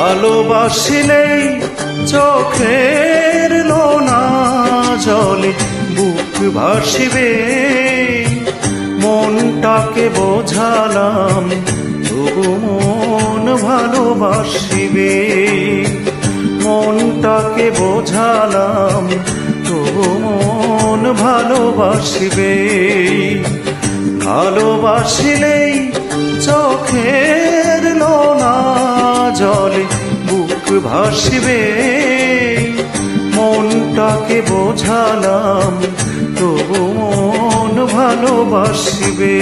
ভালোবাসিলেই চোখের লোনা জলে বুক ভাসিবে। মনটাকে বোঝালাম, তবু মন ভালোবাসিবে। মনটাকে বোঝালাম, তবু মন ভালোবাসিবে। ভালোবাসিলেই চোখের লোনা জলে বুক ভাসবে মনটাকে বোঝালাম তবু মন ভালোবাসিবে।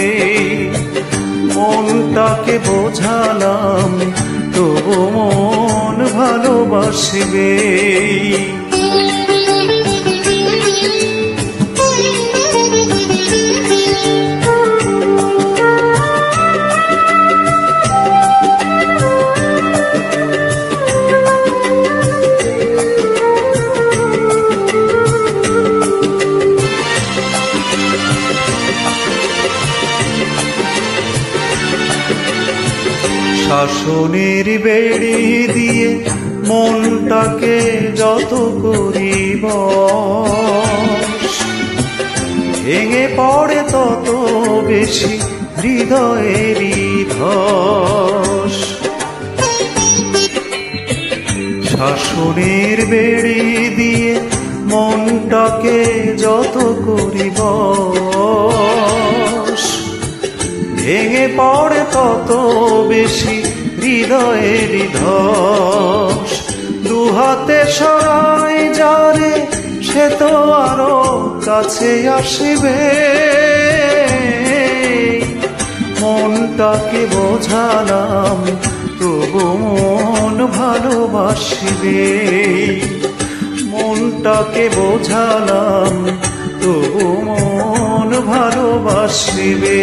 মনটাকে বোঝালাম তবু মন ভালোবাসিবে। শাসনের বেড়ি দিয়ে মনটাকে যত করিব। ভেঙে পড়ে তত বেশি হৃদয়েরই ধস। শাসনের বেড়ি দিয়ে মনটাকে যত করিব। ভেঙে পড়ে তত বেশি হৃদয়ের ধস। দুহাতে সরাই যারে, সে তো আরও কাছে আসিবে। মনটাকে বোঝালাম, তবু মন ভালোবাসিবে। মনটাকে বোঝালাম, তবু মন ভালোবাসিবে।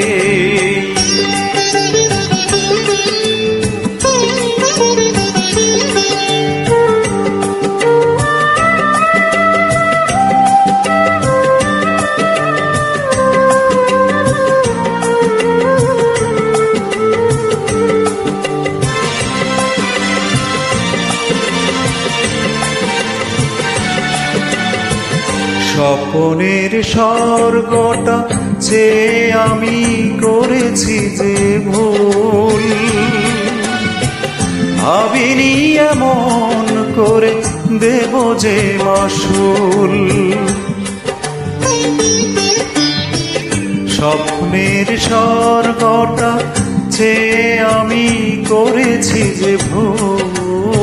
স্বপনের স্বর্গটা যে আমি করেছি যে ভুল। ভাবিনি এমন করে দেব যে মাসুল। স্বপ্নের স্বর্গটা যে আমি করেছি যে ভুল।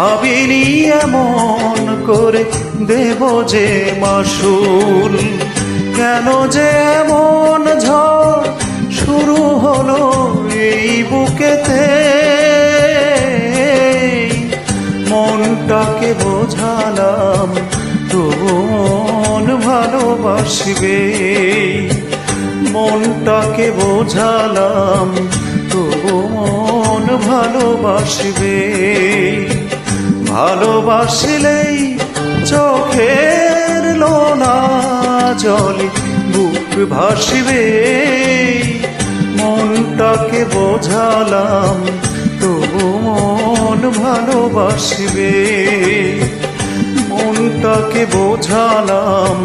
ভাবিনি এমন করে দেব যে মাসুল। কেন যে এমন ঝড় শুরু হলো এই বুকেতে? মনটাকে বোঝালাম মন ভালোবাসবে। মনটাকে বোঝালাম মন ভালোবাসবে। ভালোবাসিলেই চোখের লোনা জলে বুক ভাসিবে। মনটাকে বোঝালাম, তবু মন ভালোবাসিবে। মনটাকে বোঝালাম,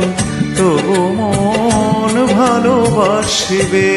তবু মন ভালোবাসিবে।